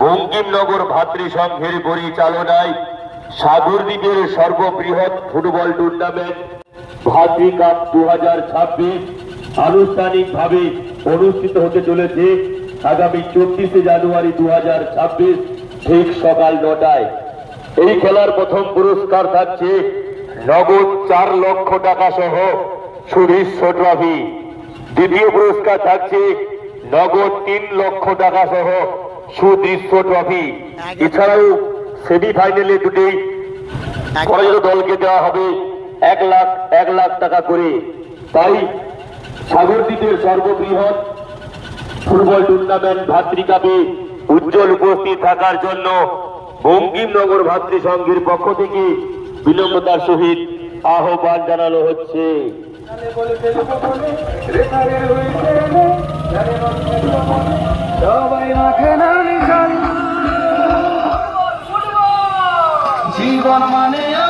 বঙ্কিমনগর ভাতৃসংঘের পরিচালনায় সাগরদ্বীপের সর্ববৃহৎ football tournament ভাতৃ কাপ দু হাজার ছাব্বিশ আনুষ্ঠানিকভাবে অনুষ্ঠিত হতে চলেছে আগামী চব্বিশে জানুয়ারি দু হাজার ছাব্বিশ ঠিক সকাল নটায়। এই খেলার প্রথম পুরস্কার থাকছে নগদ চার লক্ষ টাকা সহ সুদৃশ্য ট্রফি। দ্বিতীয় পুরস্কার থাকছে নগদ তিন লক্ষ টাকা সহ সুদৃশ্য ট্রফি এছাড়াও সেমিফাইনালে দুটি পরাজিত দলকে দেওয়া হবে এক লাখ এক লাখ টাকা করে। তাই সাগরদ্বীপের সর্ববৃহৎ ফুটবল টুর্নামেন্ট ভাতৃকাপে উজ্জ্বল উপস্থিত থাকার জন্য বঙ্কিমনগর ভাতৃসংঘের পক্ষ থেকে বিনম্রতার সহিত আহ্বান জানানো হচ্ছে। সবাই জীবন মানে